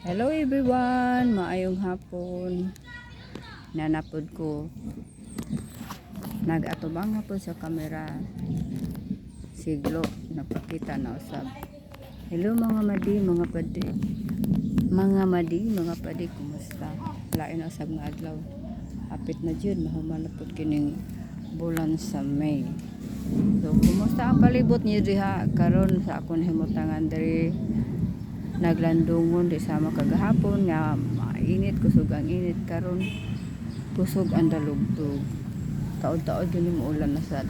Hello everyone, maayong hapon. Nanapod ko. Nag-atubang hapon sa kamera. Siglo, napakita na usab. Hello mga madi, mga padi. Mga madi, mga padi, kumusta? Lain na usab nga adlaw. Apit na jud, mahumalapot kining bulan sa May. So, kumusta ang palibot niyo diha karon sa akong himutangan diri naglandungon di sama kagahapon nga mainit kusog ang init karon kusog ang dalugtog taod-taod yun mo ulan na sad.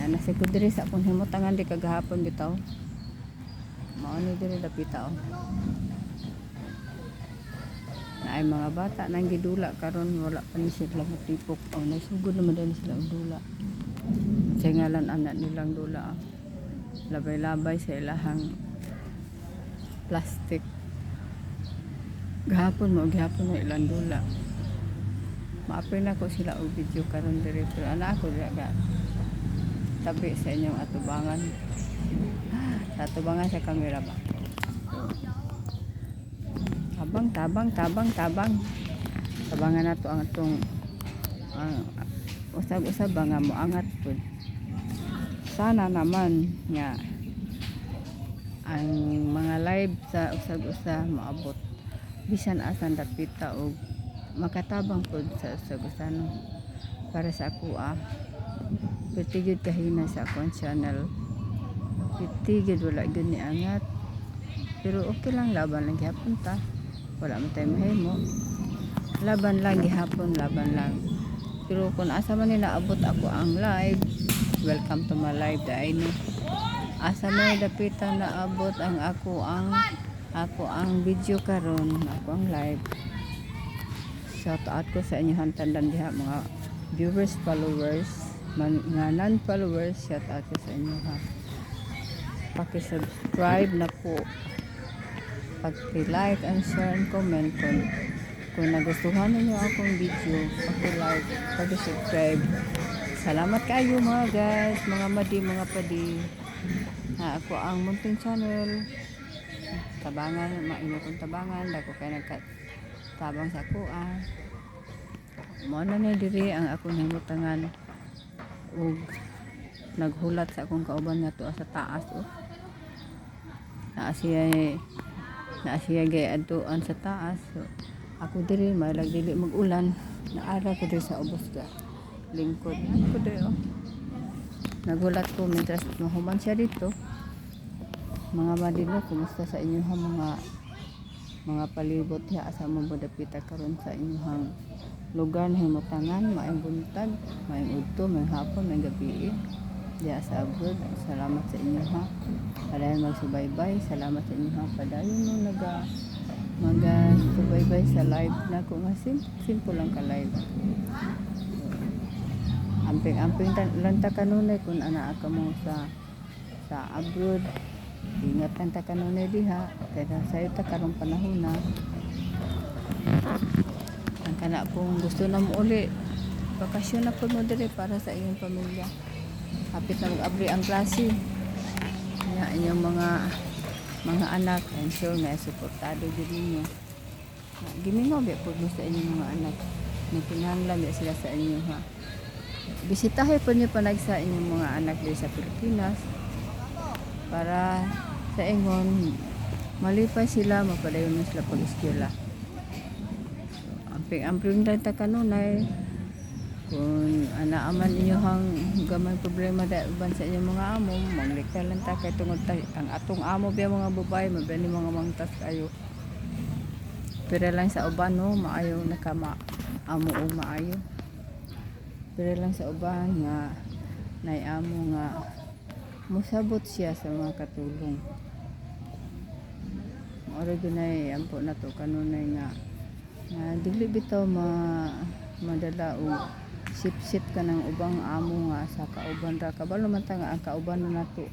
Na nasa ko diri sa akong himutangan di kagahapon bitaw. Mao ni diri dapita oh na ay mga bata nang gidula karon wala pa ni sila matipok. Oh nasugod naman din sila ang dula. Sa ngalan anak nilang dula. ah labay-labay sa ilahang plastic. Gahapon mo gahapon na ilang dula. Maapil na ko sila og video karon diri pero ana ako dira ga tabi sa inyong atubangan. Sa atubangan sa camera ba? Tabang tabang tabang tabang. Tabangan nato ang atong ang usab-usab nga mo angat pud sana naman nga ang mga live sa usag-usa maabot. Bisan asan dapita og makatabang pod sa usag-usano para sa ako ah. Pitigid kahina sa akong channel. Pitigid wala gyud ni angat. Pero okay lang laban lang gihapon ta. Wala man tayo mahimo. Laban lang gihapon laban lang. Pero kung asa man nila abot ako ang live welcome to my live dahil no asa may dapitan na abot ang ako ang ako ang video karon ako ang live. Shout out ko sa inyo hantandan diha mga viewers followers mga non followers shout out ko sa inyo ha. Paki-subscribe na po. Pag-like and share and comment kung kung nagustuhan niyo akong video paki-like paki-subscribe Salamat kayo mga guys, mga madi, mga padi. Na ako ang Munting Channel. Tabangan, mainyo kong tabangan. Dako kayo nagkatabang sa ako ah. Muna na diri ang akong himutangan. ug naghulat sa akong kauban nga to sa taas oh. Naa siya naa siya gay sa taas. So, ako diri may dili mag-ulan. Naara ko diri sa ubos ga lingkod. Ako dito. Nagulat ko mientras mahuman siya dito. Mga madino, kumusta sa inyong mga mga palibot ya asa mo bodapita karon sa inyong lugar himutangan, maayong buntag, maayong udto, maayong hapon, maayong gabi. Diya sa abroad, salamat sa inyo ha. Padayon magsubaybay, salamat sa inyo ha. Padayon mo naga maga subaybay sa live na ko nga sim simple lang ka live amping-amping tan- lang ta kanunay kung ana ka mo sa sa abroad. Ingat lang ta kanunay diha kaya sayo ta karong panahon na. Ang kana pong gusto na mo uli bakasyon na po mo dire para sa iyong pamilya. Hapit na mag-abri ang klase. Nga inyong mga mga anak I'm sure nga suportado din ninyo. Gimingaw ba po sa inyong mga anak. Nagkinahanglan ba sila sa inyo ha bisitahin po niyo panag sa inyong mga anak dito sa Pilipinas para sa ingon malipay sila mapadayon na sila pag-eskwela amping amping lang ta kanunay kung anaaman inyo hang gamay problema da uban sa inyong mga amo maglikta lang ta kay tungod ta ang atong amo biya mga babae mabani mga mangtas kayo. Pero lang sa uban no maayo nakama amo o maayo pero lang sa uban nga naiamo nga musabot siya sa mga katulong. Oro ginay ampo na to kanunay nga nga dili bitaw ma madala og sip-sip ka ng ubang amo nga sa kauban ra. Kabalo man ta nga ang kauban na nato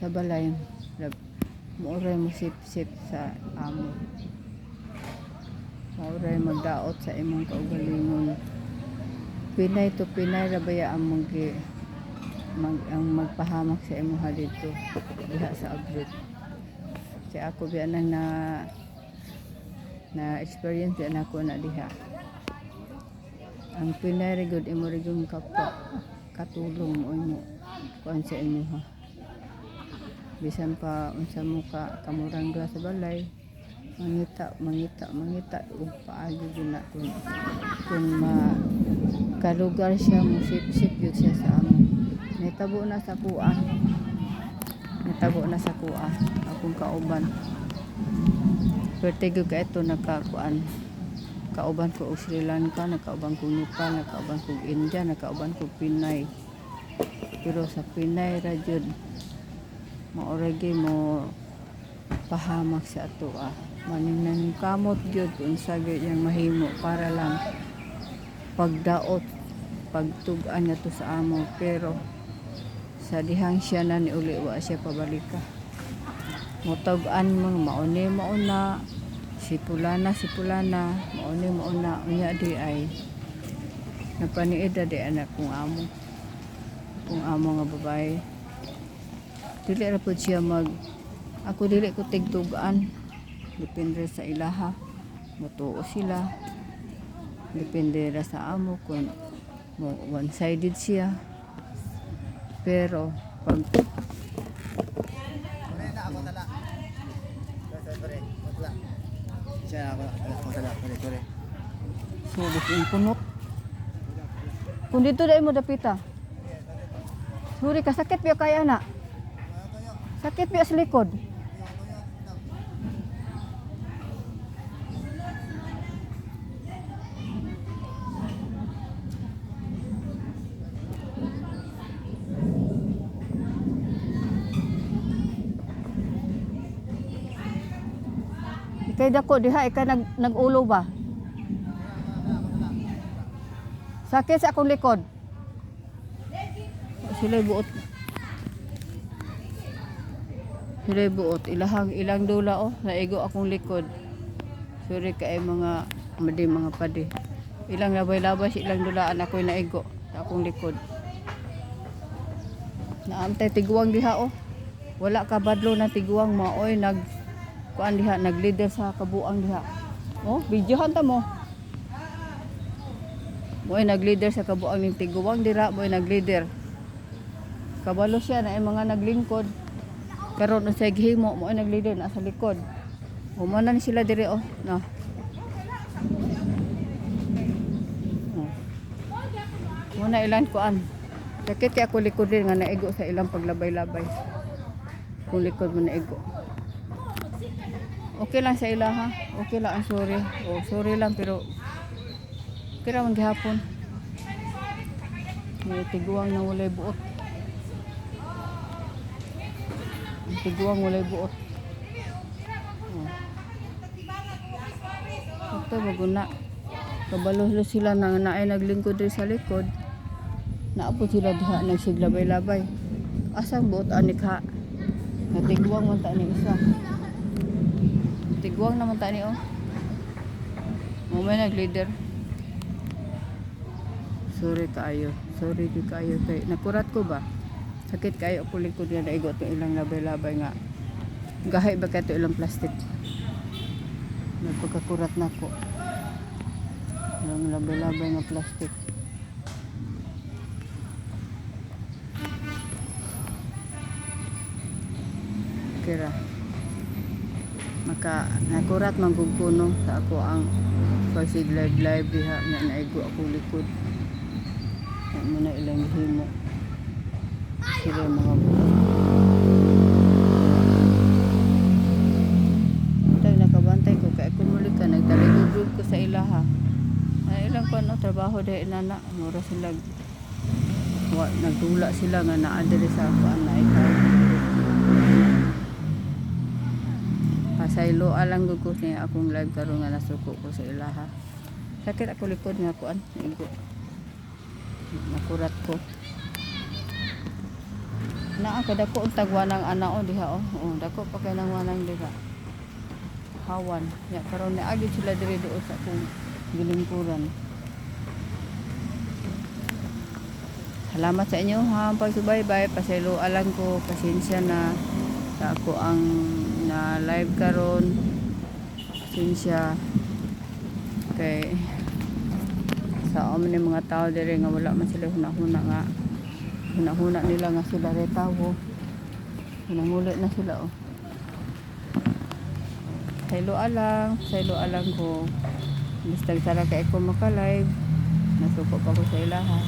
sa balay Mauray mo sip-sip sa amo. Mauray magdaot sa imong kaugalingon Pinay to Pinay rabaya ang mag, mag ang magpahamak sa imuha dito diha sa abroad. Kay ako biya nang na na experience na ako na diha. Ang Pinay rin good imo rin yung kapwa katulong mo imo kuan sa inyo ha. Bisan pa unsa mo ka kamurang sa balay mangita mangita mangita. Ug paagi gyud na kun kun ma kalugar siya mo sip sip yun siya sa amo nitabo na sa kuha. Nitabo na sa kuha. Akong kauban. Pertigo ka ito nakakuan kauban ko og Sri Lanka, nakauban ko Nepal, nakauban ko India, nakauban ko Pinay. Pero sa Pinay ra jud maoragi mo pahamak sa ato ah. Maning kamot jud. Unsa gyud yang mahimo para lang pagdaot pagtugan na to sa amo. Pero sa dihang siya na ni uli wa siya pabalika. Motog-an mo mauni mauna. Si pulana si pulana mauni mauna. Unya di ay napaniid na di anak kong amo. Kong amo nga babae. Dili ra pud siya mag ako dili ko tigtugaan depende sa ilaha mutuo sila depende ra sa amo kung mo one sided siya pero pag. Sulit yung punot. Kung dito dahil mo dapita. Suri ka, sakit piyo kaya na. Sakit piyo sa likod. Ikay dako diha, ikay nag, nag-ulo ba? Sakit sa akong likod. Sila buot. Sila buot. Ilahang ilang dula oh. Naigo akong likod. Sorry kay mga madi mga padi. Ilang labay-labay ilang dulaan ako'y naigo sa akong likod. Naamtay tiguang diha oh. Wala ka badlo na tiguang mo. Oy, nag kuan diha, nag-leader sa kabuang diha. Oh, videohan ta mo. Mo'y nag-leader sa kabuang ning tiguang dira, mo'y nag-leader. Kabalo siya na mga naglingkod. Karon sa gihimo mo'y nag-leader na sa likod. Humanan sila dire oh, no. Oh. Muna ilan kuan. Sakit kay ako likod din nga naigo sa ilang paglabay-labay. Kung likod mo naigo. Okay lang sa ila ha. Okay lang, ang sorry. Oh, sorry lang pero Kira man gihapon. May tiguang na walay buot. Ang Tiguang walay buot. Oh. Ito maguna. Kabalo sila na naay naglingkod rin sa likod. Naapot sila diha nagsiglabay-labay. Asang buot anik ha. Natiguang man ta ni isa. Tiguang naman ta ni oh. Mo may nag-leader. Sorry kayo. Sorry di kayo. Kay, nakurat ko ba? Sakit kayo ako likod nga naigo itong ilang labay-labay nga. Gahay ba kayo ilang plastic? Nagpagkakurat na ko. Ilang labay-labay nga plastic. Kira. Maka nakurat man gud kuno sa ako ang pasid live live diha nga naigo ako likod. Mo na ilang himo. Sila mga. Tag nakabantay ko kay kumuli ka nagtaligod ko sa ilaha. Ay ilang pa no trabaho dahil nana mura sila nagdula sila nga naa diri sa kuan na ikaw. Pasaylo alang ko niya akong live karon nga nasuko ko sa ilaha. Sakit ako likod nga kuan, igo. Nakurat ko. Naa kada ko untag wanang ana o diha o. Oh, dako pa kay nang wanang diha. Hawan. Ya karon ni agi sila diri doon sa akong gilingkuran. Salamat sa inyo ha pagsubaybay. Pasaylo alang ko. Pasensya na sa ako ang na live karon. Sinsya kay sa ni mga tao dire nga wala man sila hunahuna nga hunahuna nila nga sila re tawo. Hunangulit na sila oh. Saylo alang. Saylo alang ko. Basta tara kay ko maka live nasuko pa ko sa ilaha.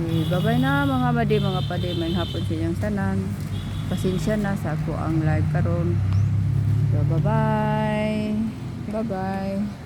Eh, babay na mga madi mga padi. May hapon sa inyong tanan pasensya na sa ako ang live karon. So bye bye bye bye